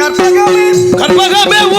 கற்பகமே கற்பகமே உடையல்வி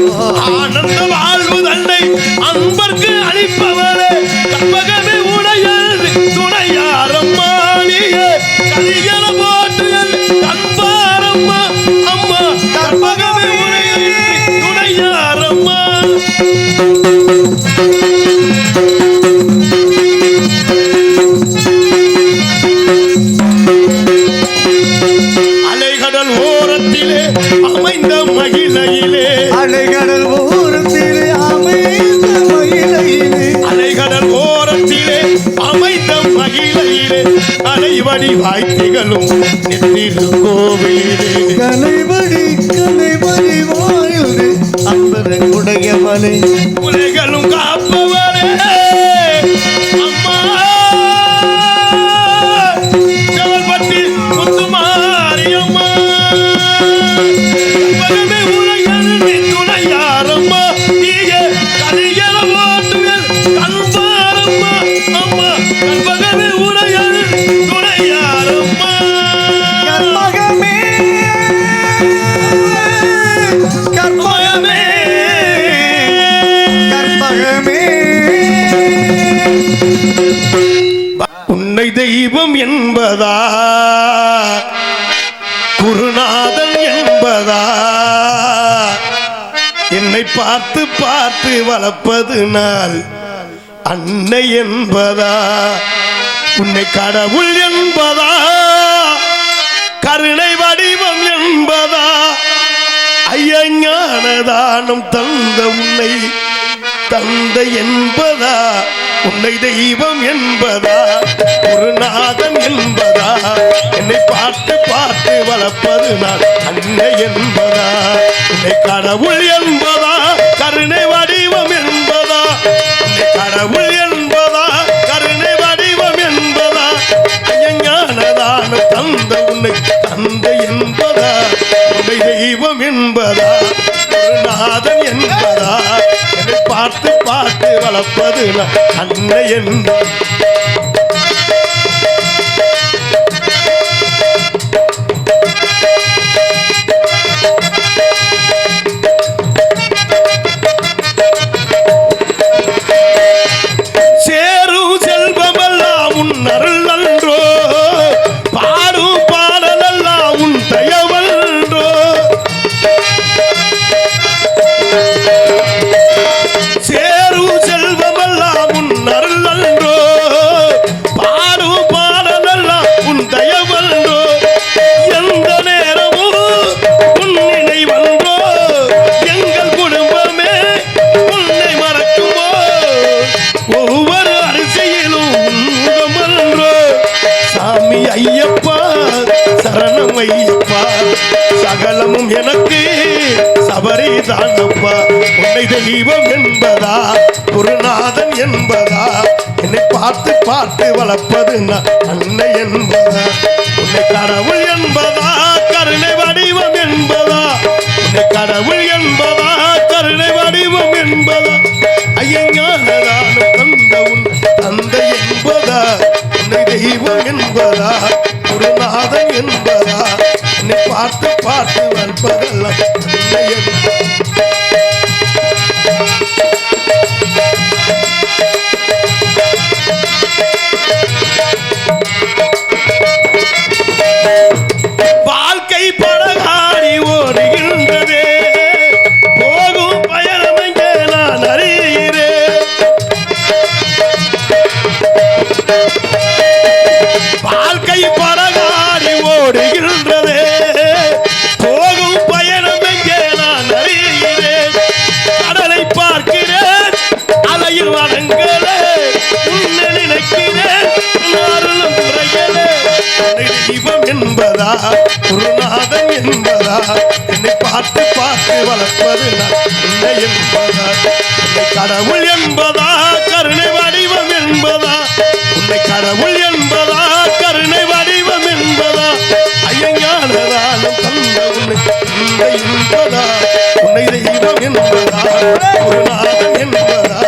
ஆனந்த வாழ்வு தன்னை அன்பர்க்கு அளிப்பவரே. தம்பகமே உடையது துணையாரம்மா நீயே கலியன போற்று அன்பாரம்மா அம்மா. கற்பகமே உடையது துணையாரம்மா அலைவடி வாய்த்திகளும் கோவிலே கலைவடி கலைவடி வாயுது அன்பரன் உடையவளே. உலகளும் காப்பவரே அம்மா. உன்னை தெய்வம் என்பதா? குருநாதன் என்பதா? என்னை பார்த்து பார்த்து வளர்ப்பது நாள் அன்னை என்பதா? உன்னை கடவுள் என்பதா? கருணை வடிவம் என்பதா? ஐயஞானதானம் தந்த உன்னை தந்தை என்பதா? உன்னை தெய்வம் என்பதா? குருநாதன் என்பதா? என்னை பார்த்து பார்த்து வளர்ப்பது நான் அன்னை என்பதா? உன்னை கடவுள் என்பதா? கருணை வடிவம் என்பதா? உன்னை கடவுள் தந்த உன்னை தந்தை என்பதா? உன்னை தெய்வம் என்பதா? குருநாதன் என்பதா? என்னை பார்த்து பார்த்து வளர்ப்பது அன்னை என்பதா. தானப்பா உன்னை தெய்வம் என்பதா? குருநாதன் என்பதா? என்னை பார்த்து பார்த்து வளர்ப்பது நான் அன்னை என்பதா? உன்னை கடவுள் என்பதா? கருணை வடிவம் என்பதா? உன்னை கடவுள் என்பதா? கருணை வடிவம் என்பதா? ஐயஞானதானம் தந்த உன் தந்தை என்பதா? உன்னை தெய்வம் என்பதா? குருநாதன் என்பதா? என்னை பார்த்து பார்த்து வளர்ப்பதெல்லாம் வாழ்க்கை படகாடி ஓடுகின்றதே. போகும் பயணம் நான் அறிகிறேன். தெய்வம் என்பதா? குருநாதன் என்பதா? என்னை பார்த்து பார்த்து வளர்ப்பது நான் என்பதா? உன்னை கடவுள் என்பதா? கருணை வடிவம் என்பதா? உன்னை கடவுள் என்பதா? கருணை வடிவம் என்பதா? ஐயஞானதானம் தந்த உன்னை உன்னை என்பதா உன்னை தெய்வம் என்பதா? குருநாதன் என்பதா?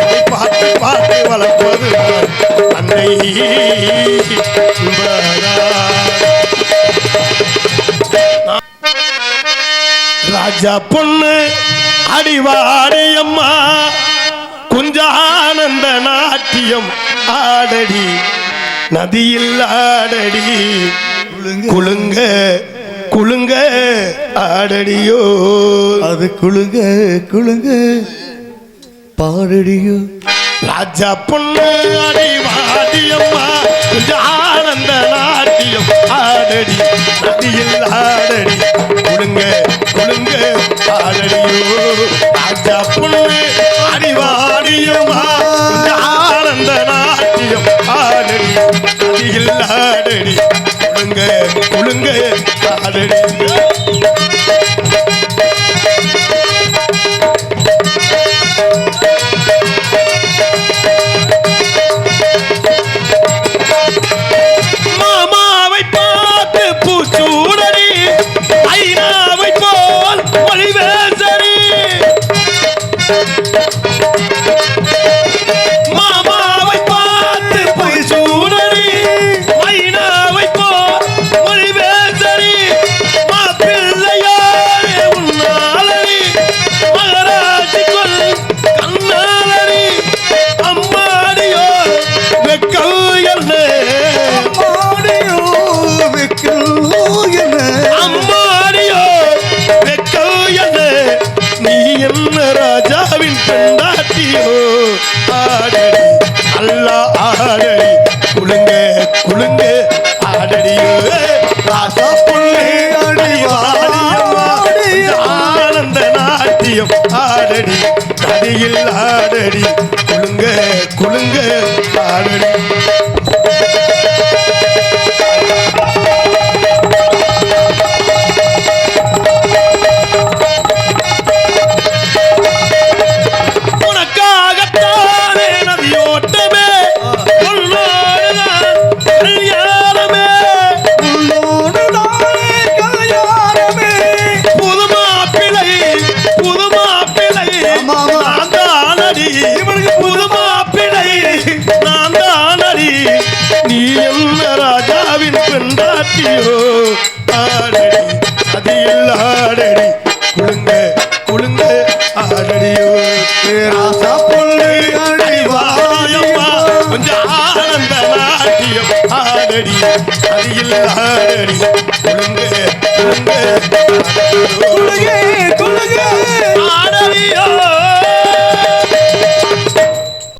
என்னை பார்த்து பார்த்து வளர்ப்பது அன்னை. ராஜா பொண்ணு அடிவாடி அம்மா. குஞ்சானந்த நாட்டியம் ஆடடி நதியில் ஆடடி. குலுங்க குலுங்க ஆடடியோ. அது குழுங்க குழுங்க பாடடியோ. ராஜா பொண்ணு அடிவாடி அம்மா. குஞ்சானந்த நாட்டியம் ஆடடி நதியில் ஆடடி. குலுங்க குலுங்க ஆடடியோ ராஜா பொண்ணு அடிவாடியம்மா ஆனந்த நாட்டியம். ஆடடி நதியில் ஆடடி. குலுங்க குலுங்க ஆடடி. ராஜாவின் பெண்டாட்டியோ ஆடடி. அல்லா ஆடடி. குலுங்க குலுங்க ஆடடியோ. ராசா புள்ளே வாடியம்மா ஆனந்த நாட்டியம் ஆடடி. நதியில் ஆடடி. தானடி இவனுக்கு புது மாப்பிள்ளை நான் தானடி. நீ என்ன ராஜாவின் பெண்டாட்டியோ? ஆடடி அதில் ஆடடி. குலுங்க குலுங்க ஆடடியோ. ராசா புள்ளி அடிவாயம்மா, கொஞ்சம் ஆனந்த நாட்டியம் ஆடடி. அதில் ஆடடி. குலுங்க குலுங்க ஆடடியோ. குழுகே குழுகே